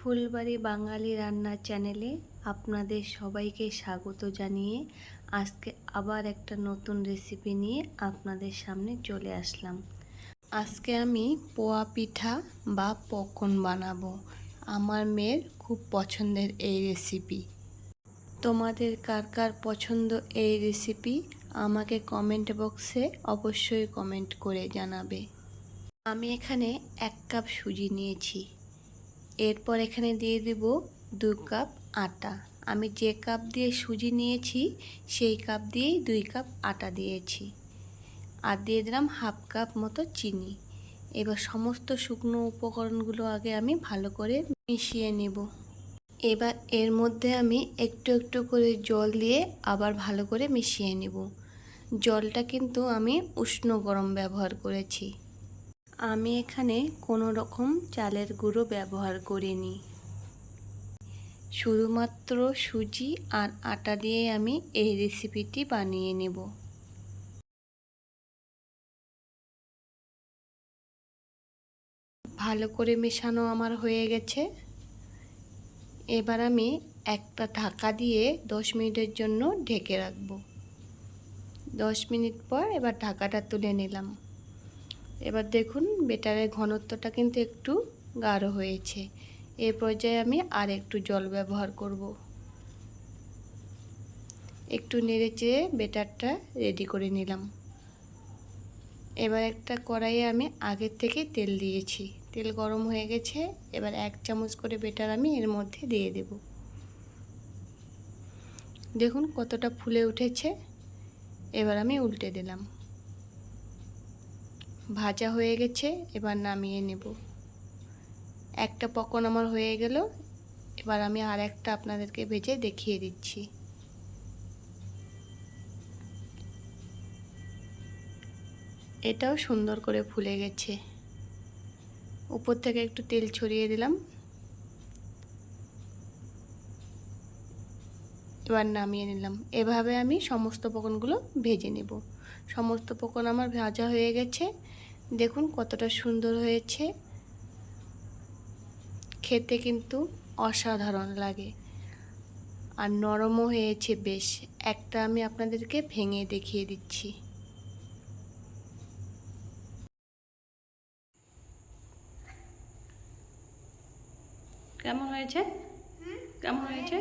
ফুলবাড়ি বাঙালি রান্নার চ্যানেলে আপনাদের সবাইকে স্বাগত জানিয়ে আজকে আবার একটা নতুন রেসিপি নিয়ে আপনাদের সামনে চলে আসলাম। আজকে আমি পোয়া পিঠা বা পকন বানাবো। আমার মেয়ের খুব পছন্দের এই রেসিপি। তোমাদের কার কার পছন্দ এই রেসিপি আমাকে কমেন্ট বক্সে অবশ্যই কমেন্ট করে জানাবে। আমি এখানে এক কাপ সুজি নিয়েছি। এরপর এখানে দিয়ে দেব দু কাপ আটা। আমি যে কাপ দিয়ে সুজি নিয়েছি, সেই কাপ দিয়েই দুই কাপ আটা দিয়েছি। আর দিয়ে দিলাম হাফ কাপ মতো চিনি। এবার সমস্ত শুকনো উপকরণগুলো আগে আমি ভালো করে মিশিয়ে নেব। এবার এর মধ্যে আমি একটু একটু করে জল দিয়ে আবার ভালো করে মিশিয়ে নেব। জলটা কিন্তু আমি উষ্ণ গরম ব্যবহার করেছি। আমি এখানে কোনো রকম চালের গুঁড়ো ব্যবহার করিনি। শুধুমাত্র সুজি আর আটা দিয়ে আমি এই রেসিপিটি বানিয়ে নেব। ভালো করে মেশানো আমার হয়ে গেছে। এবার আমি একটা ঢাকা দিয়ে দশ মিনিটের জন্য ঢেকে রাখব। দশ মিনিট পর এবার ঢাকাটা তুলে নিলাম। এবার দেখুন বেটারের ঘনত্বটা কিন্তু একটু গাঢ় হয়েছে। এ পর্যায়ে আমি আর একটু জল ব্যবহার করব। একটু নেড়ে চেড়ে বেটারটা রেডি করে নিলাম। এবার একটা কড়াইয়ে আমি আগের থেকে তেল দিয়েছি। তেল গরম হয়ে গেছে, এবার এক চামচ করে বেটার আমি এর মধ্যে দিয়ে দেব। দেখুন কতটা ফুলে উঠেছে। এবার আমি উল্টে দিলাম। ভাজা হয়ে গেছে, এবার নামিয়ে নেব। একটা পকন আমার হয়ে গেল, এবার আমি আর একটা আপনাদেরকে ভেজে দেখিয়ে দিচ্ছি। এটাও সুন্দর করে ফুলে গেছে। উপর থেকে একটু তেল ছড়িয়ে দিলাম। এবার নামিয়ে নিলাম। এভাবে আমি সমস্ত পকনগুলো ভেজে নেব। সমস্ত পকন আমার ভাজা হয়ে গেছে। দেখুন কতটা সুন্দর হয়েছে। খেতে কিন্তু অসাধারণ লাগে। আর নরমও হয়েছে বেশ। একটা আমি আপনাদেরকে ভেঙে দেখিয়ে দিচ্ছি। কেমন হয়েছে? কেমন হয়েছে?